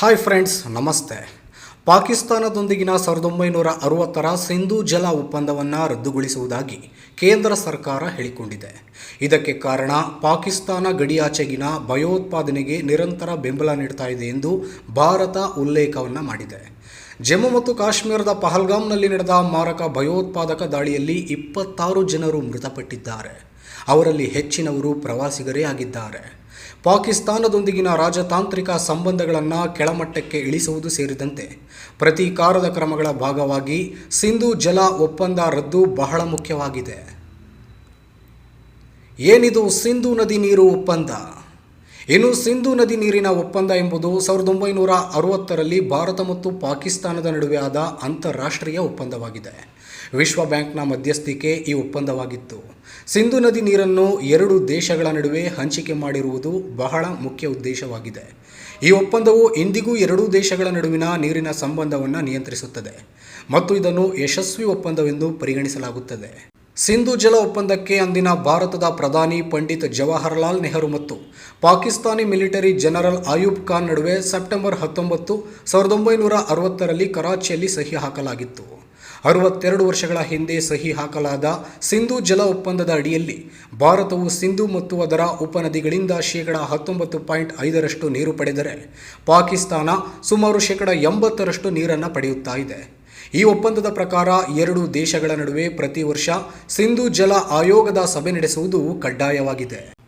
Hi friends ನಮಸ್ತೆ. ಪಾಕಿಸ್ತಾನದೊಂದಿಗಿನ ಸಾವಿರದ ಒಂಬೈನೂರ ಅರವತ್ತರ ಸಿಂಧೂ ಜಲ ಒಪ್ಪಂದವನ್ನು ರದ್ದುಗೊಳಿಸುವುದಾಗಿ ಕೇಂದ್ರ ಸರ್ಕಾರ ಹೇಳಿಕೊಂಡಿದೆ. ಇದಕ್ಕೆ ಕಾರಣ ಪಾಕಿಸ್ತಾನ ಗಡಿಯಾಚೆಗಿನ ಭಯೋತ್ಪಾದನೆಗೆ ನಿರಂತರ ಬೆಂಬಲ ನೀಡ್ತಾ ಇದೆ ಎಂದು ಭಾರತ ಉಲ್ಲೇಖವನ್ನು ಮಾಡಿದೆ. ಜಮ್ಮು ಮತ್ತು ಕಾಶ್ಮೀರದ ಪಹಲ್ಗಾಮ್ನಲ್ಲಿ ನಡೆದ ಮಾರಕ ಭಯೋತ್ಪಾದಕ ದಾಳಿಯಲ್ಲಿ ಇಪ್ಪತ್ತಾರು ಜನರು ಮೃತಪಟ್ಟಿದ್ದಾರೆ. ಅವರಲ್ಲಿ ಹೆಚ್ಚಿನವರು ಪ್ರವಾಸಿಗರೇ ಆಗಿದ್ದಾರೆ. ಪಾಕಿಸ್ತಾನದೊಂದಿಗಿನ ರಾಜತಾಂತ್ರಿಕ ಸಂಬಂಧಗಳನ್ನು ಕೆಳಮಟ್ಟಕ್ಕೆ ಇಳಿಸುವುದು ಸೇರಿದಂತೆ ಪ್ರತೀಕಾರದ ಕ್ರಮಗಳ ಭಾಗವಾಗಿ ಸಿಂಧು ಜಲ ಒಪ್ಪಂದ ರದ್ದು ಬಹಳ ಮುಖ್ಯವಾಗಿದೆ. ಏನಿದು ಸಿಂಧು ನದಿ ನೀರು ಒಪ್ಪಂದ? ಇನ್ನು ಸಿಂಧು ನದಿ ನೀರಿನ ಒಪ್ಪಂದ ಎಂಬುದು ಸಾವಿರದ ಒಂಬೈನೂರ ಅರವತ್ತರಲ್ಲಿ ಭಾರತ ಮತ್ತು ಪಾಕಿಸ್ತಾನದ ನಡುವೆ ಆದ ಅಂತಾರಾಷ್ಟ್ರೀಯ ಒಪ್ಪಂದವಾಗಿದೆ. ವಿಶ್ವ ಬ್ಯಾಂಕ್ನ ಮಧ್ಯಸ್ಥಿಕೆ ಈ ಒಪ್ಪಂದವಾಗಿತ್ತು. ಸಿಂಧು ನದಿ ನೀರನ್ನು ಎರಡು ದೇಶಗಳ ನಡುವೆ ಹಂಚಿಕೆ ಮಾಡಿರುವುದು ಬಹಳ ಮುಖ್ಯ ಉದ್ದೇಶವಾಗಿದೆ. ಈ ಒಪ್ಪಂದವು ಇಂದಿಗೂ ಎರಡೂ ದೇಶಗಳ ನಡುವಿನ ನೀರಿನ ಸಂಬಂಧವನ್ನು ನಿಯಂತ್ರಿಸುತ್ತದೆ ಮತ್ತು ಇದನ್ನು ಯಶಸ್ವಿ ಒಪ್ಪಂದವೆಂದು ಪರಿಗಣಿಸಲಾಗುತ್ತದೆ. ಸಿಂಧು ಜಲ ಒಪ್ಪಂದಕ್ಕೆ ಅಂದಿನ ಭಾರತದ ಪ್ರಧಾನಿ ಪಂಡಿತ್ ಜವಾಹರ್ಲಾಲ್ ನೆಹರು ಮತ್ತು ಪಾಕಿಸ್ತಾನಿ ಮಿಲಿಟರಿ ಜನರಲ್ ಆಯೂಬ್ ಖಾನ್ ನಡುವೆ ಸೆಪ್ಟೆಂಬರ್ ಹತ್ತೊಂಬತ್ತು, ಸಾವಿರದ ಒಂಬೈನೂರ ಅರವತ್ತರಲ್ಲಿ ಕರಾಚಿಯಲ್ಲಿ ಸಹಿ ಹಾಕಲಾಗಿತ್ತು. ಅರವತ್ತೆರಡು ವರ್ಷಗಳ ಹಿಂದೆ ಸಹಿ ಹಾಕಲಾದ ಸಿಂಧು ಜಲ ಒಪ್ಪಂದದ ಅಡಿಯಲ್ಲಿ ಭಾರತವು ಸಿಂಧು ಮತ್ತು ಅದರ ಉಪನದಿಗಳಿಂದ ಶೇಕಡ ಹತ್ತೊಂಬತ್ತು ಪಾಯಿಂಟ್ ಐದರಷ್ಟು ನೀರು ಪಡೆದರೆ ಪಾಕಿಸ್ತಾನ ಸುಮಾರು ಶೇಕಡ ಎಂಬತ್ತರಷ್ಟು ನೀರನ್ನು ಪಡೆಯುತ್ತಾ ಇದೆ. ಈ ಒಪ್ಪಂದದ ಪ್ರಕಾರ ಎರಡು ದೇಶಗಳ ನಡುವೆ ಪ್ರತಿ ವರ್ಷ ಸಿಂಧು ಜಲ ಆಯೋಗದ ಸಭೆ ನಡೆಸುವುದು ಕಡ್ಡಾಯವಾಗಿದೆ.